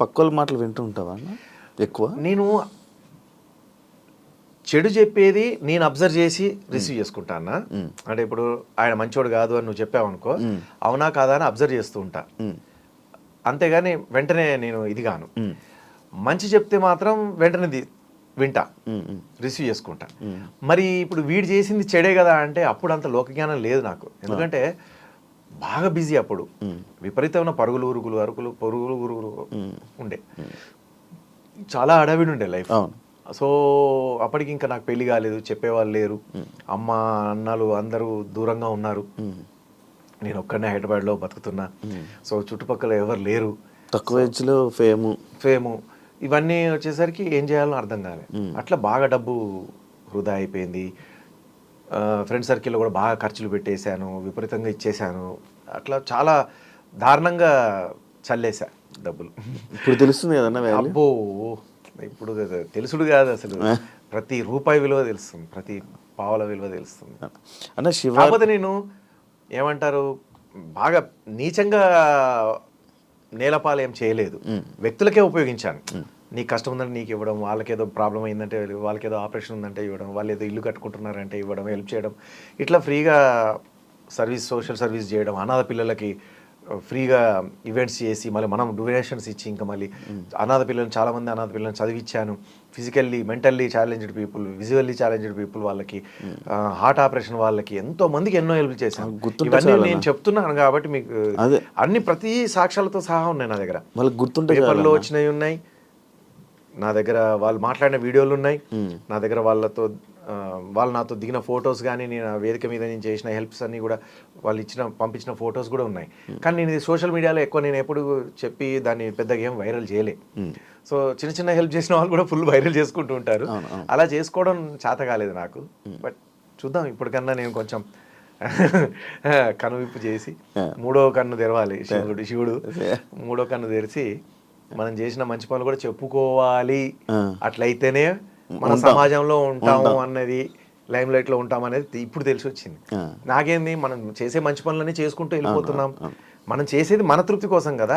పక్కల మాటలు వింటూ ఉంటావా ఎక్కువ? నేను చెడు చెప్పేది నేను అబ్జర్వ్ చేసి రిసీవ్ చేసుకుంటా అన్న. అంటే ఇప్పుడు ఆయన మంచోడు కాదు అని నువ్వు చెప్పావు అనుకో అవునా కాదా అని అబ్జర్వ్ చేస్తూ ఉంటా. అంతేగాని వెంటనే నేను ఇది గాను. ఉమ్, మంచి చెప్తే మాత్రం వెంటనే వింటా. రిసీవ్ చేసుకుంటా. మరి ఇప్పుడు వీడు చేసింది చెడే కదా అంటే అప్పుడు అంత లోకజ్ఞానం లేదు నాకు. ఎందుకంటే బాగా బిజీ అప్పుడు. విపరీతమైన పరుగులు ఉరుగులు అరుకులు పరుగులు ఉరుగులు ఉండే. చాలా అడవిడి ఉండే లైఫ్. సో అప్పటికి ఇంకా నాకు పెళ్ళి కాలేదు చెప్పేవాళ్ళు లేరు. అమ్మ అన్నలు అందరూ దూరంగా ఉన్నారు. నేను ఒక్కడనే హైదరాబాద్లో బతుకుతున్నా. సో చుట్టుపక్కల ఎవరు లేరు. తక్కువ ఏజ్లో ఫేము. ఫేము. ఇవన్నీ వచ్చేసరికి ఏం చేయాలో అర్థం కాలే. అట్లా బాగా డబ్బు వృధా అయిపోయింది. ఫ్రెండ్ సర్కిల్లో కూడా బాగా ఖర్చులు పెట్టేశాను విపరీతంగా ఇచ్చేశాను. అట్లా చాలా దారుణంగా చల్లేసా డబ్బులు. ఇప్పుడు తెలుస్తుంది కదన్న అబ్బో ఇప్పుడు తెలుసుడు కాదు అసలు. ప్రతి రూపాయి విలువ తెలుస్తుంది ప్రతి పావుల విలువ తెలుస్తుంది. అన్న శివ కాకపోతే నేను ఏమంటారు బాగా నీచంగా నేలపాలు ఏం చేయలేదు వ్యక్తులకే ఉపయోగించాను. నీకు కష్టం ఉందంటే నీకు ఇవ్వడం వాళ్ళకేదో ప్రాబ్లం అయిందంటే వాళ్ళకేదో ఆపరేషన్ ఉందంటే ఇవ్వడం వాళ్ళు ఏదో ఇల్లు కట్టుకుంటున్నారంటే ఇవ్వడం హెల్ప్ చేయడం. ఇట్లా ఫ్రీగా సర్వీస్ సోషల్ సర్వీస్ చేయడం అనాథ పిల్లలకి ఫ్రీగా ఈవెంట్స్ చేసి మళ్ళీ మనం డొనేషన్స్ ఇచ్చి ఇంకా మళ్ళీ అనాథ పిల్లలు చాలా మంది అనాథ పిల్లల్ని చదివించాను physically mentally challenged people visually challenged people వాళ్ళకి హార్ట్ ఆపరేషన్ వాళ్ళకి ఎంతో మందికి ఎన్నో హెల్ప్ చేశాను. ఇవన్నీ. నేను చెప్తున్నాను కాబట్టి మీకు. అన్ని ప్రతి సాక్ష్యాలతో సహా ఉన్నాయి నా దగ్గర. వాళ్ళకి గుర్తుంటే పేపర్లో. వచ్చినవి ఉన్నాయి. నా దగ్గర వాళ్ళు మాట్లాడిన వీడియోలు ఉన్నాయి. నా దగ్గర వాళ్ళతో వాళ్ళు నాతో దిగిన ఫొటోస్ కానీ నేను వేదిక మీద నేను చేసిన హెల్ప్స్ అన్ని కూడా వాళ్ళు ఇచ్చిన పంపించిన ఫొటోస్ కూడా ఉన్నాయి. కానీ నేను ఇది సోషల్ మీడియాలో ఎక్కువ నేను ఎప్పుడు చెప్పి దాన్ని పెద్దగా ఏం వైరల్ చేయలే. సో చిన్న చిన్న హెల్ప్ చేసిన వాళ్ళు కూడా ఫుల్ వైరల్ చేసుకుంటూ ఉంటారు. అలా చేసుకోవడం చేత కాలేదు నాకు. బట్ చూద్దాం ఇప్పటికన్నా నేను కొంచెం కనువిప్పు చేసి మూడో కన్ను తెరవాలి శివుడు శివుడు మూడో కన్ను తెరిచి మనం చేసిన మంచి పనులు కూడా చెప్పుకోవాలి. అట్లయితేనే మన సమాజంలో ఉంటాము అన్నది లైమ్ లైట్లో ఉంటాం అనేది ఇప్పుడు తెలిసి వచ్చింది. నాకేంది? మనం చేసే మంచి పనులన్నీ చేసుకుంటూ వెళ్ళిపోతున్నాం. మనం చేసేది మన తృప్తి కోసం కదా.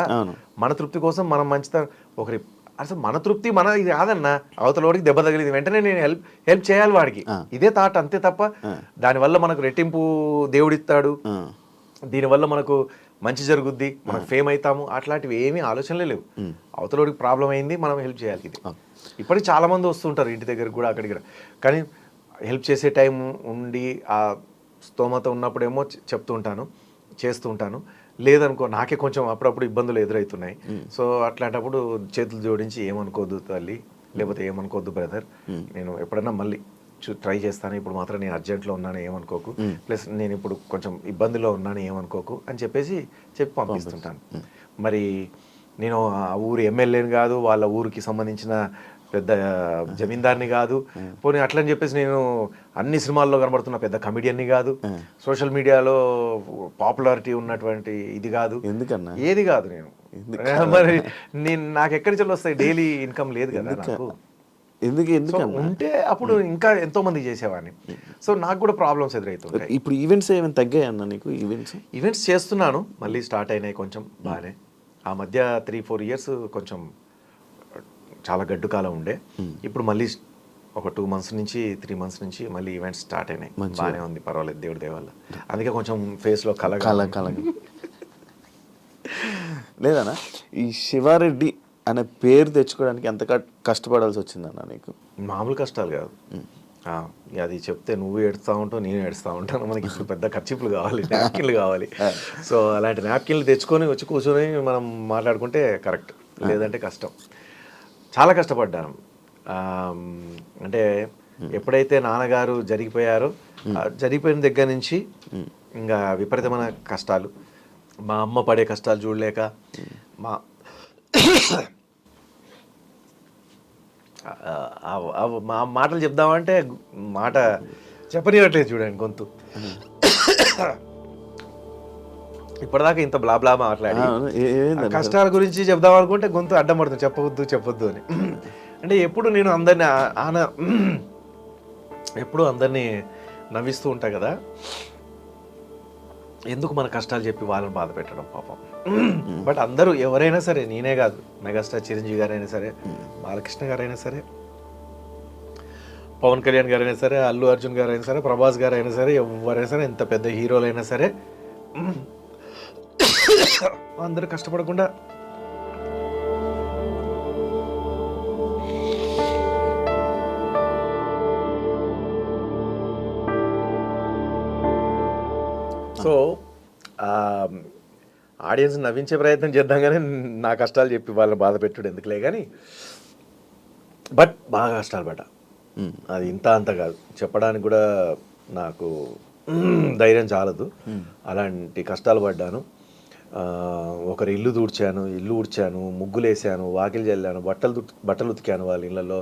మన తృప్తి కోసం మనం మంచితనం ఒకరి అసలు మన తృప్తి మన ఇది కాదన్న. అవతల వాడికి దెబ్బ తగిలింది. వెంటనే నేను హెల్ప్ హెల్ప్ చేయాలి వాడికి. ఇదే థాట్ అంతే తప్ప దానివల్ల మనకు రెట్టింపు దేవుడిస్తాడు. దీనివల్ల మనకు మంచి జరుగుద్ది మనం ఫేమ్ అవుతాము అట్లాంటివి ఏమీ ఆలోచనలే లేవు. అవతలోడికి ప్రాబ్లం అయింది మనం హెల్ప్ చేయాలి ఇది. ఇప్పటికి చాలా మంది వస్తుంటారు ఇంటి దగ్గరికి కూడా అక్కడికి కూడా. కానీ హెల్ప్ చేసే టైం ఉండి ఆ స్తోమత ఉన్నప్పుడేమో చె- చెప్తూ ఉంటాను చేస్తూ ఉంటాను. లేదనుకో నాకే కొంచెం అప్పుడప్పుడు ఇబ్బందులు ఎదురవుతున్నాయి సో అట్లాంటప్పుడు చేతులు జోడించి ఏమనుకోవద్దు తల్లి లేకపోతే ఏమనుకోవద్దు బ్రదర్ నేను ఎప్పుడన్నా మళ్ళీ ట్రై చేస్తాను. ఇప్పుడు మాత్రం నేను అర్జెంట్లో ఉన్నాను ఏమనుకోకు. ప్లస్ నేను ఇప్పుడు కొంచెం ఇబ్బందిలో ఉన్నాను ఏమనుకోకు అని చెప్పేసి చెప్పి పంపిస్తుంటాను. మరి నేను ఆ ఊరు ఎమ్మెల్యేని కాదు వాళ్ళ ఊరికి సంబంధించిన పెద్ద జమీందార్ని కాదు. పోనీ అట్లని చెప్పేసి నేను అన్ని సినిమాల్లో కనబడుతున్న పెద్ద కమిడియన్ని కాదు. సోషల్ మీడియాలో పాపులారిటీ ఉన్నటువంటి ఇది కాదు. ఎందుకన్నా? ఏది కాదు నేను. మరి నేను నాకు ఎక్కడి నుంచి వస్తాయి? డైలీ ఇన్కమ్ లేదు కదా నాకు. ఎందుకు సో ఎందుకన్నా? ఉంటే అప్పుడు ఇంకా ఎంతో మంది చేసేవాడిని. సో నాకు కూడా ప్రాబ్లమ్స్ ఎదురవుతుంటాయి ఇప్పుడు ఈవెంట్స్ ఏమైనా తగ్గాయి అన్న నీకు? ఈవెంట్స్ ఈవెంట్స్ చేస్తున్నాను. మళ్ళీ స్టార్ట్ అయినాయి కొంచెం బాగానే. ఆ మధ్య త్రీ ఫోర్ ఇయర్స్ కొంచెం చాలా గడ్డు కాలం ఉండే. ఇప్పుడు మళ్ళీ ఒక టూ మంత్స్ నుంచి త్రీ మంత్స్ నుంచి మళ్ళీ ఈవెంట్స్ స్టార్ట్ అయినాయి. బాగానే ఉంది పర్వాలేదు దేవుడి దేవల్ల అందుకే కొంచెం face లో కలగా కల కల లేదన్నా ఈ శివారెడ్డి అనే పేరు తెచ్చుకోవడానికి ఎంత కష్టపడాల్సి వచ్చిందన్న నీకు? మామూలు కష్టాలు కాదు. అది చెప్తే నువ్వు ఏడుస్తూ ఉంటావు నేను ఏడుస్తూ ఉంటాను. మనకి ఇప్పుడు పెద్ద ఖర్చిపులు కావాలి నాప్కిన్లు కావాలి. సో అలాంటి నాప్కిన్లు తెచ్చుకొని వచ్చి కూర్చొని మనం మాట్లాడుకుంటే కరెక్ట్. లేదంటే కష్టం. చాలా కష్టపడ్డాను. అంటే ఎప్పుడైతే నాన్నగారు జరిగిపోయారో జరిగిపోయిన దగ్గర నుంచి ఇంకా విపరీతమైన కష్టాలు. మా అమ్మ పడే కష్టాలు చూడలేక మా మా మాటలు చెప్దామంటే మాట చెప్పనివ్వట్లేదు చూడండి గొంతు. ఇప్పటిదాకా ఇంత బ్లా బ్లా మాట్లాడి కష్టాల గురించి చెప్దాం అనుకుంటే గొంతు అడ్డం పడుతుంది చెప్పవద్దు చెప్పొద్దు అని. అంటే ఎప్పుడు నేను అందరిని ఆన ఎప్పుడు అందరినీ నవ్విస్తూ ఉంటా కదా? ఎందుకు మన కష్టాలు చెప్పి వాళ్ళని బాధ పెట్టడం పాపం? బట్ అందరూ ఎవరైనా సరే నేనే కాదు. మెగాస్టార్ చిరంజీవి గారైనా సరే బాలకృష్ణ గారైనా సరే పవన్ కళ్యాణ్ గారైనా సరే అల్లు అర్జున్ గారైనా సరే ప్రభాస్ గారైనా సరే ఎవరైనా సరే ఎంత పెద్ద హీరోలైనా సరే అందరూ కష్టపడకుండా సో ఆడియన్స్ నవ్వించే ప్రయత్నం చేద్దాం కానీ నా కష్టాలు చెప్పి వాళ్ళని బాధ పెట్టుడు ఎందుకులే కానీ బట్ బాగా కష్టాలు పడ్డా అది ఇంత అంత కాదు. చెప్పడానికి కూడా నాకు ధైర్యం చాలదు. అలాంటి కష్టాలు పడ్డాను. ఒకరి ఇల్లు దూడ్చాను ఇల్లు ఊడ్చాను ముగ్గులు వేసాను వాకిలు చల్లాను బట్టలు బట్టలు ఉతికాను వాళ్ళ ఇళ్ళల్లో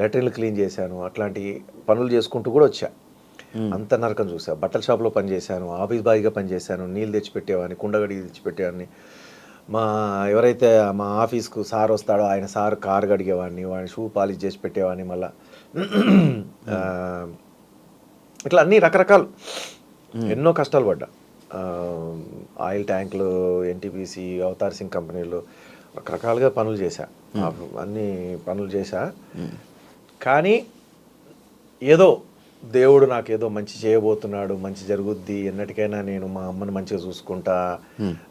లెటర్లు క్లీన్ చేశాను అట్లాంటి పనులు చేసుకుంటూ కూడా వచ్చా. అంత నరకం చూసా. బట్టల షాప్లో పనిచేశాను ఆఫీస్ బాయ్గా పనిచేశాను నీళ్ళు తెచ్చిపెట్టేవాడిని కుండగడికి తెచ్చిపెట్టేవాడిని. మా ఎవరైతే మా ఆఫీస్కు సార్ వస్తాడో ఆయన సార్ కారు కడిగేవాడిని వాడిని షూ పాలిష్ చేసి పెట్టేవాడిని మళ్ళా. ఇట్లా అన్ని రకరకాలు. ఎన్నో కష్టాలు పడ్డా. ఆయిల్ ట్యాంకులు ఎన్టీపీసీ అవతార్ సింగ్ కంపెనీలు రకరకాలుగా పనులు చేశా. అన్ని పనులు చేశా. కానీ ఏదో దేవుడు నాకు ఏదో మంచి చేయబోతున్నాడు మంచి జరుగుద్ది ఎన్నటికైనా నేను మా అమ్మని మంచిగా చూసుకుంటా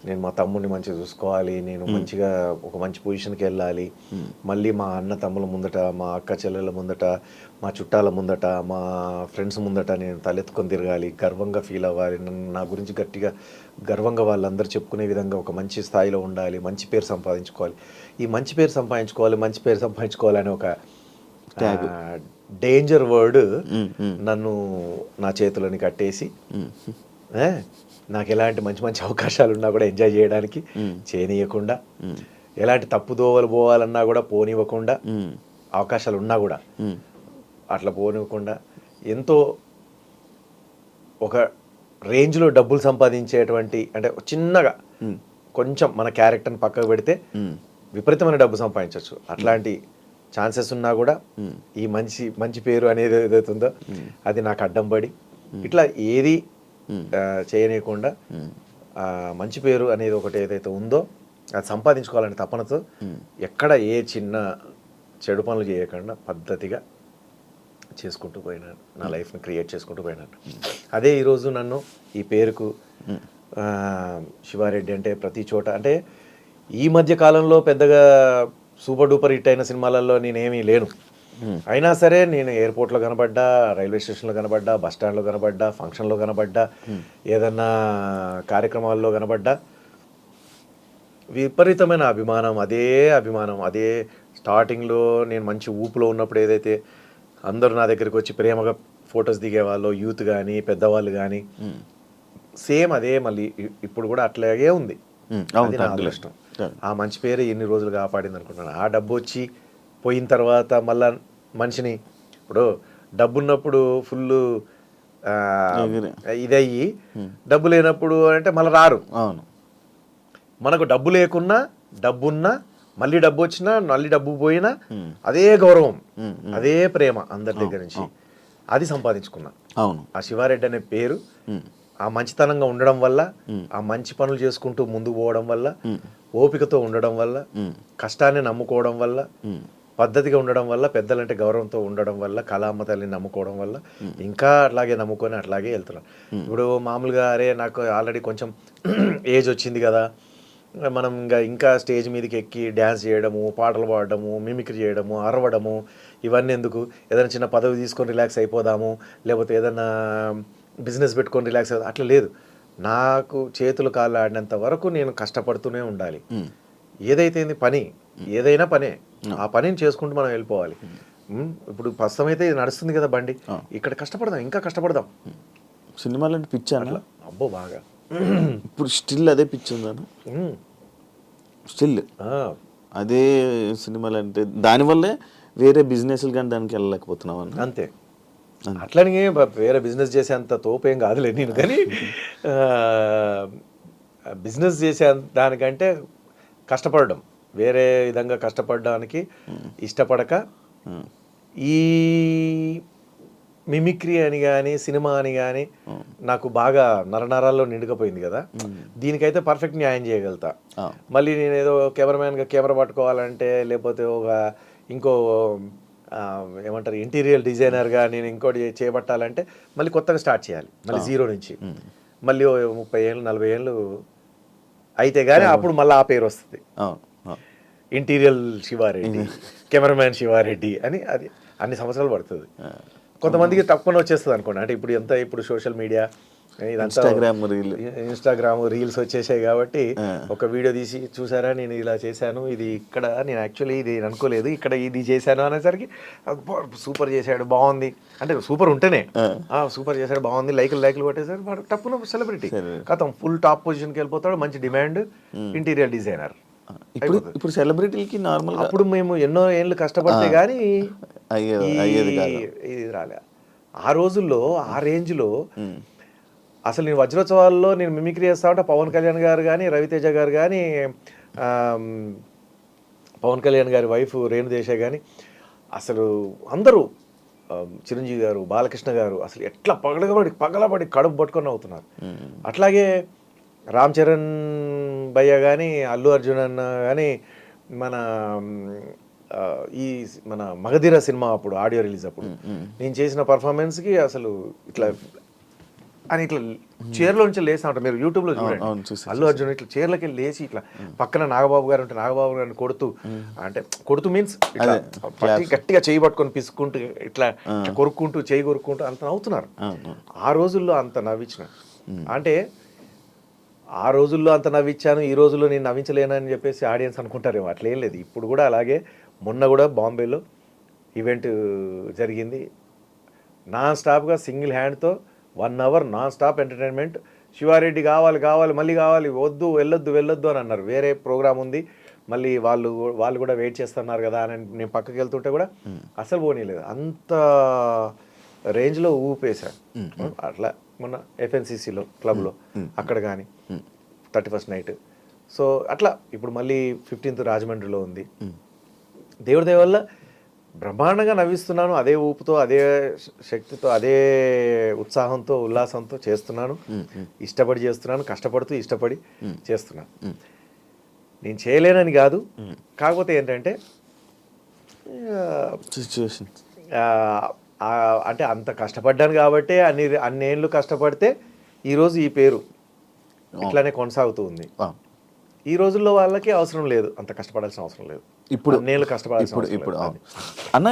నేను మా తమ్ముడిని మంచిగా చూసుకోవాలి నేను మంచిగా ఒక మంచి పొజిషన్కి వెళ్ళాలి. మళ్ళీ మా అన్న తమ్ముల ముందట మా అక్క చెల్లెల ముందట మా చుట్టాల ముందట మా ఫ్రెండ్స్ ముందట నేను తలెత్తుకొని తిరగాలి. గర్వంగా ఫీల్ అవ్వాలి. నా గురించి గట్టిగా గర్వంగా వాళ్ళందరూ చెప్పుకునే విధంగా ఒక మంచి స్థాయిలో ఉండాలి మంచి పేరు సంపాదించుకోవాలి. ఈ మంచి పేరు సంపాదించుకోవాలి మంచి పేరు సంపాదించుకోవాలి అనే ఒక డేంజర్ వర్డ్ నన్ను నా చేతులని కట్టేసి నాకు ఎలాంటి మంచి మంచి అవకాశాలు ఉన్నా కూడా ఎంజాయ్ చేయడానికి చేయనీయకుండా ఎలాంటి తప్పు దోవలు పోవాలన్నా కూడా పోనివ్వకుండా అవకాశాలు ఉన్నా కూడా అట్లా పోనివ్వకుండా ఎంతో ఒక రేంజ్లో డబ్బులు సంపాదించేటువంటి అంటే చిన్నగా కొంచెం మన క్యారెక్టర్ని పక్కకు పెడితే విపరీతమైన డబ్బు సంపాదించవచ్చు అట్లాంటి ఛాన్సెస్ ఉన్నా కూడా ఈ మంచి మంచి పేరు అనేది ఏదైతే ఉందో అది నాకు అడ్డం పడి ఇట్లా ఏది చేయనీయకుండా మంచి పేరు అనేది ఒకటి ఏదైతే ఉందో అది సంపాదించుకోవాలనే తపనతో ఎక్కడ ఏ చిన్న చెడు పనులు చేయకుండా పద్ధతిగా చేసుకుంటూ పోయినాను నా లైఫ్ని క్రియేట్ చేసుకుంటూ పోయినాను. అదే ఈరోజు నన్ను ఈ పేరుకు శివారెడ్డి అంటే ప్రతి చోట అంటే ఈ మధ్య కాలంలో పెద్దగా సూపర్ డూపర్ హిట్ అయిన సినిమాలలో నేనేమీ లేను. అయినా సరే నేను ఎయిర్పోర్ట్లో కనబడ్డా రైల్వే స్టేషన్లో కనబడ్డా బస్ స్టాండ్లో కనబడ్డా ఫంక్షన్లో కనబడ్డా ఏదన్నా కార్యక్రమాల్లో కనబడ్డా. విపరీతమైన అభిమానం అదే అభిమానం అదే స్టార్టింగ్లో నేను మంచి ఊపులో ఉన్నప్పుడు ఏదైతే అందరూ నా దగ్గరికి వచ్చి ప్రేమగా ఫొటోస్ దిగేవాళ్ళు యూత్ కానీ పెద్దవాళ్ళు కానీ సేమ్ అదే మళ్ళీ ఇప్పుడు కూడా అట్లాగే ఉంది. అది నా తగ్గలేదు. అదృష్టం. తగ్గలేదు. ఆ మంచి పేరు ఎన్ని రోజులు కాపాడింది అనుకుంటున్నాను. ఆ డబ్బు వచ్చి పోయిన తర్వాత మళ్ళా మనిషిని ఇప్పుడు డబ్బు ఉన్నప్పుడు ఫుల్. ఇదయ్యి డబ్బు లేనప్పుడు అంటే మళ్ళీ రారు. అవును. మనకు డబ్బు లేకున్నా డబ్బున్నా మళ్ళీ డబ్బు వచ్చినా మళ్ళీ డబ్బు పోయినా అదే గౌరవం అదే ప్రేమ అందరి దగ్గర నుంచి అది సంపాదించుకున్నా. అవును. ఆ శివారెడ్డి అనే పేరు ఆ మంచితనంగా ఉండడం వల్ల ఆ మంచి పనులు చేసుకుంటూ ముందుకు పోవడం వల్ల ఓపికతో ఉండడం వల్ల కష్టాన్ని నమ్ముకోవడం వల్ల పద్ధతిగా ఉండడం వల్ల పెద్దలంటే గౌరవంతో ఉండడం వల్ల కళామ్మ తల్లిని నమ్ముకోవడం వల్ల ఇంకా అట్లాగే నమ్ముకొని అట్లాగే వెళ్తున్నాను ఇప్పుడు మామూలుగా అరే నాకు ఆల్రెడీ కొంచెం ఏజ్ వచ్చింది కదా మనం ఇంకా ఇంకా స్టేజ్ మీదకి ఎక్కి డ్యాన్స్ చేయడము పాటలు పాడడము మిమిక్రీ చేయడము అరవడము ఇవన్నీ ఎందుకు? ఏదైనా చిన్న పదవి తీసుకొని రిలాక్స్ అయిపోదాము లేకపోతే ఏదైనా బిజినెస్ పెట్టుకొని రిలాక్స్ అట్లా లేదు. నాకు చేతులు కాళ్ళు ఆడినంత వరకు నేను కష్టపడుతూనే ఉండాలి. ఏదైతే ఏంది పని ఏదైనా పనే ఆ. పనిని చేసుకుంటూ మనం వెళ్ళిపోవాలి. ఇప్పుడు ప్రస్తుతం అయితే ఇది నడుస్తుంది కదా బండి. ఇక్కడ కష్టపడదాం ఇంకా కష్టపడదాం. సినిమాలు అంటే పిచ్చానా అట్లా? అబ్బో బాగా. ఇప్పుడు స్టిల్ అదే పిచ్చి ఉందాను ఉమ్, స్టిల్? అదే సినిమాలు అంటే దానివల్లే వేరే బిజినెస్లు కానీ దానికి వెళ్ళలేకపోతున్నావు అన్న? అంతే. అట్లని వేరే బిజినెస్ చేసేంత తోపేం కాదులే నేను కానీ బిజినెస్ చేసే దానికంటే కష్టపడడం. వేరే విధంగా కష్టపడడానికి ఇష్టపడక ఈ మిమిక్రీ అని కానీ సినిమా అని కానీ నాకు బాగా నరనరాల్లో నిండుకపోయింది కదా. దీనికైతే పర్ఫెక్ట్ న్యాయం చేయగలుగుతా. మళ్ళీ నేను ఏదో కెమెరామ్యాన్గా కెమెరా పట్టుకోవాలంటే లేకపోతే ఒక ఇంకో ఏమంటారు ఇంటీరియర్ డిజైనర్గా నేను ఇంకోటి చేపట్టాలంటే మళ్ళీ కొత్తగా స్టార్ట్ చేయాలి. మళ్ళీ జీరో నుంచి. మళ్ళీ ముప్పై ఏళ్ళు నలభై ఏళ్ళు అయితే కానీ అప్పుడు మళ్ళీ ఆ పేరు వస్తుంది. ఇంటీరియల్ శివారెడ్డి కెమెరామ్యాన్ శివారెడ్డి అని అది అన్ని సంవత్సరాలు పడుతుంది. కొంతమందికి తక్కువ వచ్చేస్తుంది అనుకోండి. అంటే ఇప్పుడు ఎంత ఇప్పుడు social media Instagram reel. Instagram reels వచ్చేసాయి కాబట్టి ఒక వీడియో తీసి చూసారా నేను ఇలా చేశాను ఇది ఇక్కడ నేను యాక్చువల్లీ ఇది అనుకోలేదు ఇక్కడ ఇది చేశాను అనేసరికి సూపర్ చేశాడు బాగుంది. అంటే సూపర్ ఉంటేనే. సూపర్ చేశాడు బాగుంది లైకులు లైకులు కొట్టేసారు వాడు టప్పున సెలబ్రిటీ కథం ఫుల్ టాప్ పొజిషన్కి వెళ్ళిపోతాడు మంచి డిమాండ్ ఇంటీరియర్ డిజైనర్ ఇప్పుడు ఇప్పుడు సెలబ్రిటీలకి నార్మల్ అప్పుడు మేము ఎన్నో ఏళ్ళు కష్టపడితే కానీ అయ్యేది రాలే. ఆ రోజుల్లో ఆ రేంజ్లో అసలు నేను వజ్రోత్సవాల్లో నేను మిమిక్రీ చేస్తా ఉంటే పవన్ కళ్యాణ్ గారు కానీ రవితేజ గారు కానీ పవన్ కళ్యాణ్ గారి వైఫ్ రేణుదేశాయ్ కానీ అసలు అందరూ చిరంజీవి గారు బాలకృష్ణ గారు అసలు ఎట్లా పగలబడి పగలబడి కడుపు పట్టుకొని అవుతున్నారు అట్లాగే రామ్ చరణ్ భయ్య కానీ అల్లు అర్జున్ అన్న కానీ మన ఈ మన మగధీర సినిమా అప్పుడు ఆడియో రిలీజ్ అప్పుడు నేను చేసిన పర్ఫార్మెన్స్కి అసలు ఇట్లా అని ఇట్లా చైర్లో నుంచి లేసా ఉంటారు. మీరు యూట్యూబ్లో చూడండి. అల్లు అర్జున్ ఇట్లా చైర్లకి వెళ్ళి లేచి ఇట్లా పక్కన నాగబాబు గారు ఉంటే నాగబాబు గారిని కొడుతూ అంటే కొడుతూ మీన్స్ ఇట్లా గట్టిగా చేయి పట్టుకొని పిసుకుంటూ ఇట్లా కొరుక్కుంటూ చేయి కొరుక్కుంటూ అంత నవ్వుతున్నారు. ఆ రోజుల్లో అంత నవ్వించిన అంటే ఆ రోజుల్లో అంత నవ్వించాను ఈ రోజుల్లో నేను నవ్వించలేనని చెప్పేసి ఆడియన్స్ అనుకుంటారేమో. అట్లా ఏం లేదు. ఇప్పుడు కూడా అలాగే. మొన్న కూడా బాంబేలో ఈవెంట్ జరిగింది. నాన్ స్టాప్గా సింగిల్ హ్యాండ్తో one hour nonstop entertainment. Sivareddy కావాలి కావాలి మళ్ళీ కావాలి వద్దు వెళ్ళొద్దు వెళ్ళొద్దు అని అన్నారు. వేరే ప్రోగ్రామ్ ఉంది. మళ్ళీ వాళ్ళు వాళ్ళు కూడా వెయిట్ చేస్తున్నారు కదా అని నేను పక్కకి వెళ్తుంటే కూడా అసలు పోనీలేదు. అంత రేంజ్లో ఊపేశాను అట్లా మొన్న ఎఫ్ఎన్సిసిలో క్లబ్లో. అక్కడ కానీ థర్టీ ఫస్ట్ నైట్. సో అట్లా ఇప్పుడు మళ్ళీ ఫిఫ్టీన్త్ రాజమండ్రిలో ఉంది. దేవుడి వల్ల బ్రహ్మాండంగా నవ్విస్తున్నాను అదే ఊపుతో అదే శక్తితో అదే ఉత్సాహంతో ఉల్లాసంతో చేస్తున్నాను. ఇష్టపడి చేస్తున్నాను కష్టపడుతూ ఇష్టపడి చేస్తున్నాను. నేను చేయలేనని కాదు కాకపోతే ఏంటంటే సిచ్యువేషన్ అంటే అంత కష్టపడ్డాను కాబట్టి అన్ని అన్నేళ్ళు కష్టపడితే ఈరోజు ఈ పేరు ఇట్లానే కొనసాగుతూ ఉంది. ఈ రోజుల్లో వాళ్ళకి అవసరం లేదు అంత కష్టపడాల్సిన అవసరం లేదు. ఇప్పుడు అన్నేళ్ళు కష్టపడాల్సిన ఇప్పుడు ఇప్పుడు. అన్న